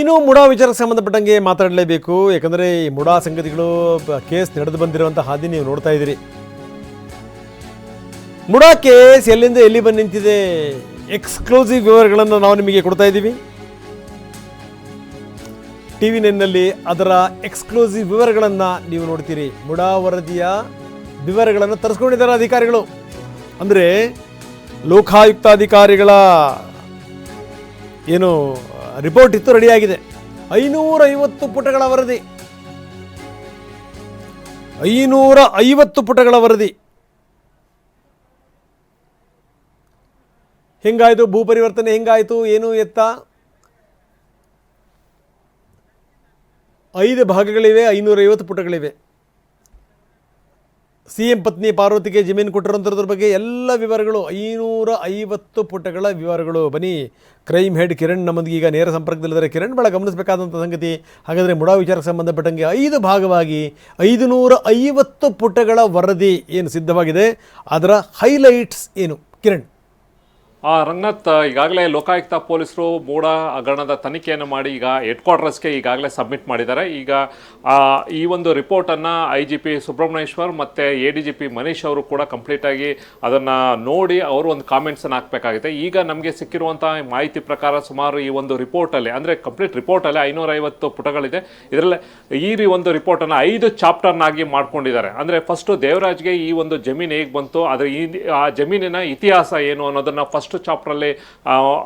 ಇನ್ನು ಮುಡಾ ವಿಚಾರಕ್ಕೆ ಸಂಬಂಧಪಟ್ಟಂಗೆ ಮಾತಾಡಲೇಬೇಕು. ಯಾಕಂದರೆ ಈ ಮುಡಾ ಸಂಗತಿಗಳು ಕೇಸ್ ನಡೆದು ಬಂದಿರುವಂಥ ಹಾದಿ ನೀವು ನೋಡ್ತಾ ಇದ್ದೀರಿ. ಮುಡಾ ಕೇಸ್ ಎಲ್ಲಿಂದ ಎಲ್ಲಿ ಬಂದು ನಿಂತಿದೆ ಎಕ್ಸ್ಕ್ಲೂಸಿವ್ ವಿವರಗಳನ್ನು ನಾವು ನಿಮಗೆ ಕೊಡ್ತಾ ಇದ್ದೀವಿ. ಟಿ ವಿ ನೈನ್ನಲ್ಲಿ ಅದರ ಎಕ್ಸ್ಕ್ಲೂಸಿವ್ ವಿವರಗಳನ್ನು ನೀವು ನೋಡ್ತೀರಿ. ಮುಡಾ ವರದಿಯ ವಿವರಗಳನ್ನು ತರಿಸ್ಕೊಂಡಿದ್ದಾರೆ ಅಧಿಕಾರಿಗಳು. ಅಂದರೆ ಲೋಕಾಯುಕ್ತಾಧಿಕಾರಿಗಳ ಏನು ರಿಪೋರ್ಟ್ ಇತ್ತು ರೆಡಿಯಾಗಿದೆ ಐನೂರ ಐವತ್ತು ಪುಟಗಳ ವರದಿ. ಐನೂರ ಐವತ್ತು ಪುಟಗಳ ವರದಿ. ಹೆಂಗಾಯಿತು? ಭೂ ಪರಿವರ್ತನೆ ಹೆಂಗಾಯಿತು? ಏನು ಎತ್ತ? ಐದು ಭಾಗಗಳಿವೆ, ಐನೂರೈವತ್ತು ಪುಟಗಳಿವೆ. ಸಿ ಎಂ ಪತ್ನಿ ಪಾರ್ವತಿಗೆ ಜಮೀನು ಕೊಟ್ಟಿರೋಂಥದ್ರ ಬಗ್ಗೆ ಎಲ್ಲ ವಿವರಗಳು ಐನೂರ ಐವತ್ತು ಪುಟಗಳ ವಿವರಗಳು. ಬನ್ನಿ, ಕ್ರೈಮ್ ಹೆಡ್ ಕಿರಣ್ ನಮ್ಮೊಂದಿಗೆ ಈಗ ನೇರ ಸಂಪರ್ಕದಲ್ಲಿದ್ದಾರೆ. ಕಿರಣ್ ಭಾಳ ಗಮನಿಸಬೇಕಾದಂಥ ಸಂಗತಿ, ಹಾಗಾದರೆ ಮುಡಾ ವಿಚಾರಕ್ಕೆ ಸಂಬಂಧಪಟ್ಟಂಗೆ ಐದು ಭಾಗವಾಗಿ ಐದು ನೂರ ಐವತ್ತು ಪುಟಗಳ ವರದಿ ಏನು ಸಿದ್ಧವಾಗಿದೆ? ಅದರ ಹೈಲೈಟ್ಸ್ ಏನು? ಕಿರಣ್. ಆ ರಂಗನಾಥ್ ಈಗಾಗಲೇ ಲೋಕಾಯುಕ್ತ ಪೊಲೀಸರು ಮೂಡ ಹಗರಣದ ತನಿಖೆಯನ್ನು ಮಾಡಿ ಈಗ ಹೆಡ್ ಕ್ವಾರ್ಟರ್ಸ್ಗೆ ಈಗಾಗಲೇ ಸಬ್ಮಿಟ್ ಮಾಡಿದ್ದಾರೆ. ಈಗ ಈ ಒಂದು ರಿಪೋರ್ಟನ್ನು ಐ ಜಿ ಪಿ ಸುಬ್ರಹ್ಮಣ್ಯೇಶ್ವರ್ ಮತ್ತು A D G P Manish ಅವರು ಕೂಡ ಕಂಪ್ಲೀಟಾಗಿ ಅದನ್ನು ನೋಡಿ ಅವರು ಒಂದು ಕಾಮೆಂಟ್ಸನ್ನು ಹಾಕಬೇಕಾಗಿದೆ ಈಗ ನಮಗೆ ಸಿಕ್ಕಿರುವಂಥ ಮಾಹಿತಿ ಪ್ರಕಾರ ಸುಮಾರು ಈ ಒಂದು ರಿಪೋರ್ಟಲ್ಲಿ ಅಂದರೆ ಕಂಪ್ಲೀಟ್ ರಿಪೋರ್ಟಲ್ಲಿ ಐನೂರೈವತ್ತು ಪುಟಗಳಿದೆ. ಇದರಲ್ಲಿ ಈ ರೀ ಒಂದು ರಿಪೋರ್ಟನ್ನು ಐದು ಚಾಪ್ಟರ್ನಾಗಿ ಮಾಡ್ಕೊಂಡಿದ್ದಾರೆ. ಅಂದರೆ ಫಸ್ಟು ದೇವರಾಜ್ಗೆ ಈ ಒಂದು ಜಮೀನು ಹೇಗೆ ಬಂತು, ಅದರ ಈ, ಆ ಜಮೀನಿನ ಇತಿಹಾಸ ಏನು ಅನ್ನೋದನ್ನು ಫಸ್ಟ್ ಚಾಪ್ಟ್ರಲ್ಲಿ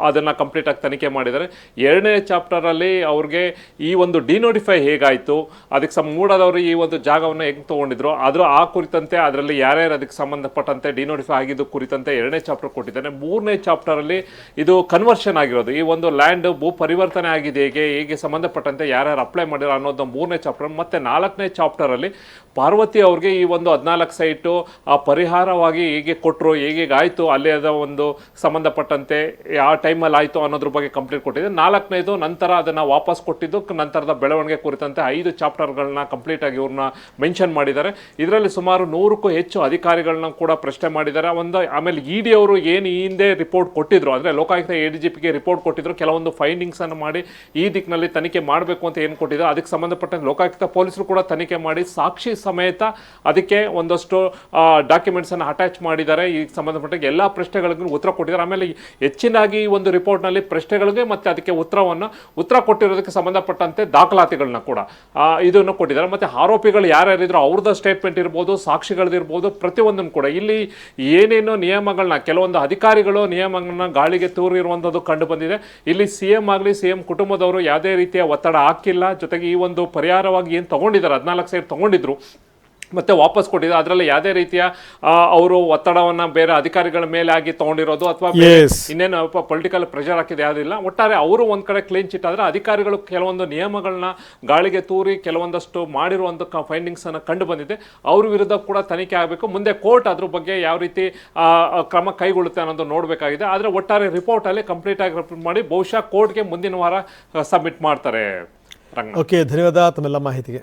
ಅದನ್ನು ಕಂಪ್ಲೀಟಾಗಿ ತನಿಖೆ ಮಾಡಿದ್ದಾರೆ. ಎರಡನೇ ಚಾಪ್ಟರಲ್ಲಿ ಅವ್ರಿಗೆ ಈ ಒಂದು ಡಿನೋಟಿಫೈ ಹೇಗಾಯಿತು, ಅದಕ್ಕೆ ಸಂ ಮೂಡಾದವರು ಈ ಒಂದು ಜಾಗವನ್ನು ಹೆಂಗೆ ತೊಗೊಂಡಿದ್ರು, ಅದರ ಆ ಕುರಿತಂತೆ, ಅದರಲ್ಲಿ ಯಾರ್ಯಾರು ಅದಕ್ಕೆ ಸಂಬಂಧಪಟ್ಟಂತೆ ಡಿನೋಟಿಫೈ ಆಗಿದ್ದು ಕುರಿತಂತೆ ಎರಡನೇ ಚಾಪ್ಟರ್ ಕೊಟ್ಟಿದ್ದಾನೆ. ಮೂರನೇ ಚಾಪ್ಟರಲ್ಲಿ ಇದು ಕನ್ವರ್ಷನ್ ಆಗಿರೋದು. ಈ ಒಂದು ಲ್ಯಾಂಡ್ ಭೂ ಪರಿವರ್ತನೆ ಆಗಿದೆ, ಹೇಗೆ ಹೇಗೆ ಸಂಬಂಧಪಟ್ಟಂತೆ ಯಾರ್ಯಾರು ಅಪ್ಲೈ ಮಾಡಿರೋ ಅನ್ನೋದು ಮೂರನೇ ಚಾಪ್ಟರ್. ಮತ್ತು ನಾಲ್ಕನೇ ಚಾಪ್ಟರಲ್ಲಿ ಪಾರ್ವತಿ ಅವ್ರಿಗೆ ಈ ಒಂದು ಹದಿನಾಲ್ಕು ಸೈಟು, ಆ ಪರಿಹಾರವಾಗಿ ಹೇಗೆ ಕೊಟ್ಟರು ಹೇಗೆ ಆಯಿತು, ಅಲ್ಲಿ ಅದ ಒಂದು ಸಂಬಂಧಪಟ್ಟಂತೆ ಯಾವ ಟೈಮಲ್ಲಿ ಆಯಿತು ಅನ್ನೋದ್ರ ಬಗ್ಗೆ ಕಂಪ್ಲೀಟ್ ಕೊಟ್ಟಿದೆ. ನಾಲ್ಕನೇದು ನಂತರ ಅದನ್ನು ವಾಪಸ್ ಕೊಟ್ಟಿದ್ದು ನಂತರದ ಬೆಳವಣಿಗೆ ಕುರಿತಂತೆ ಐದು ಚಾಪ್ಟರ್ಗಳನ್ನ ಕಂಪ್ಲೀಟಾಗಿ ಇವ್ರನ್ನ ಮೆನ್ಷನ್ ಮಾಡಿದ್ದಾರೆ. ಇದರಲ್ಲಿ ಸುಮಾರು ನೂರಕ್ಕೂ ಹೆಚ್ಚು ಅಧಿಕಾರಿಗಳನ್ನ ಕೂಡ ಪ್ರಶ್ನೆ ಮಾಡಿದ್ದಾರೆ. ಒಂದು ಆಮೇಲೆ ಇ ಡಿ ಅವರು ಏನು ಈ ಹಿಂದೆ ರಿಪೋರ್ಟ್ ಕೊಟ್ಟಿದ್ರು, ಅಂದರೆ ಲೋಕಾಯುಕ್ತ ಎ ಡಿ ಜಿ ಪಿಗೆ ರಿಪೋರ್ಟ್ ಕೊಟ್ಟಿದ್ರು, ಕೆಲವೊಂದು ಫೈಂಡಿಂಗ್ಸನ್ನು ಮಾಡಿ ಈ ದಿಕ್ಕಿನಲ್ಲಿ ತನಿಖೆ ಮಾಡಬೇಕು ಅಂತ ಏನು ಕೊಟ್ಟಿದ್ರು, ಅದಕ್ಕೆ ಸಂಬಂಧಪಟ್ಟಂತೆ ಲೋಕಾಯುಕ್ತ ಪೊಲೀಸರು ಕೂಡ ತನಿಖೆ ಮಾಡಿ ಸಾಕ್ಷಿ ಸಮೇತ ಅದಕ್ಕೆ ಒಂದಷ್ಟು ಡಾಕ್ಯುಮೆಂಟ್ಸನ್ನು ಅಟ್ಯಾಚ್ ಮಾಡಿದ್ದಾರೆ. ಈ ಸಂಬಂಧಪಟ್ಟ ಎಲ್ಲ ಪ್ರಶ್ನೆಗಳಿಗೂ ಉತ್ತರ ಕೊಟ್ಟಿದ್ದಾರೆ. ಆಮೇಲೆ ಹೆಚ್ಚಿನಾಗಿ ಈ ಒಂದು ರಿಪೋರ್ಟ್ನಲ್ಲಿ ಪ್ರಶ್ನೆಗಳಿಗೆ ಮತ್ತು ಅದಕ್ಕೆ ಉತ್ತರವನ್ನು, ಉತ್ತರ ಕೊಟ್ಟಿರೋದಕ್ಕೆ ಸಂಬಂಧಪಟ್ಟಂತೆ ದಾಖಲಾತಿಗಳನ್ನ ಕೂಡ ಇದನ್ನು ಕೊಟ್ಟಿದ್ದಾರೆ. ಮತ್ತು ಆರೋಪಿಗಳು ಯಾರ್ಯಾರಿದ್ರು ಅವ್ರದ್ದು ಸ್ಟೇಟ್ಮೆಂಟ್ ಇರ್ಬೋದು ಸಾಕ್ಷಿಗಳದಿರ್ಬೋದು ಪ್ರತಿಯೊಂದನ್ನು ಕೂಡ. ಇಲ್ಲಿ ಏನೇನೋ ನಿಯಮಗಳನ್ನ ಕೆಲವೊಂದು ಅಧಿಕಾರಿಗಳು ನಿಯಮಗಳನ್ನ ಗಾಳಿಗೆ ತೂರಿರುವಂಥದ್ದು ಕಂಡು ಬಂದಿದೆ. ಇಲ್ಲಿ ಸಿ ಎಂ ಆಗಲಿ ಸಿ ಎಂ ಕುಟುಂಬದವರು ಯಾವುದೇ ರೀತಿಯ ಒತ್ತಡ ಹಾಕಿಲ್ಲ. ಜೊತೆಗೆ ಈ ಒಂದು ಪರಿಹಾರವಾಗಿ ಏನು ತಗೊಂಡಿದ್ದಾರೆ, ಹದಿನಾಲ್ಕು ಸೈಡ್ ತಗೊಂಡಿದ್ರು ಮತ್ತೆ ವಾಪಸ್ ಕೊಟ್ಟಿದ್ದಾರೆ ಅದರಲ್ಲಿ ಯಾವುದೇ ರೀತಿಯ ಅವರು ಒತ್ತಡವನ್ನ ಬೇರೆ ಅಧಿಕಾರಿಗಳ ಮೇಲೆ ಆಗಿ ತಗೊಂಡಿರೋದು ಅಥವಾ. ಇನ್ನೇನು ಪೊಲಿಟಿಕಲ್ ಪ್ರೆಷರ್ ಹಾಕಿದೆ ಯಾವುದಿಲ್ಲ. ಒಟ್ಟಾರೆ ಅವರು ಒಂದ್ ಕಡೆ ಕ್ಲೀನ್ ಚಿಟ್ ಆದ್ರೆ ಅಧಿಕಾರಿಗಳು ಕೆಲವೊಂದು ನಿಯಮಗಳನ್ನ ಗಾಳಿಗೆ ತೂರಿ ಕೆಲವೊಂದಷ್ಟು ಮಾಡಿರುವಂಥ ಫೈಂಡಿಂಗ್ಸ್ ಅನ್ನ ಕಂಡು ಬಂದಿದೆ. ಅವ್ರ ವಿರುದ್ಧ ಕೂಡ ತನಿಖೆ ಆಗಬೇಕು. ಮುಂದೆ ಕೋರ್ಟ್ ಅದ್ರ ಬಗ್ಗೆ ಯಾವ ರೀತಿ ಕ್ರಮ ಕೈಗೊಳ್ಳುತ್ತೆ ಅನ್ನೋದು ನೋಡಬೇಕಾಗಿದೆ. ಆದರೆ ಒಟ್ಟಾರೆ ರಿಪೋರ್ಟ್ ಅಲ್ಲಿ ಕಂಪ್ಲೀಟ್ ಆಗಿ ಮಾಡಿ ಬಹುಶಃ ಕೋರ್ಟ್ಗೆ ಮುಂದಿನ ವಾರ ಸಬ್ಮಿಟ್ ಮಾಡ್ತಾರೆ. ಓಕೆ ಧನ್ಯವಾದ ತಮ್ಮೆಲ್ಲ ಮಾಹಿತಿಗೆ.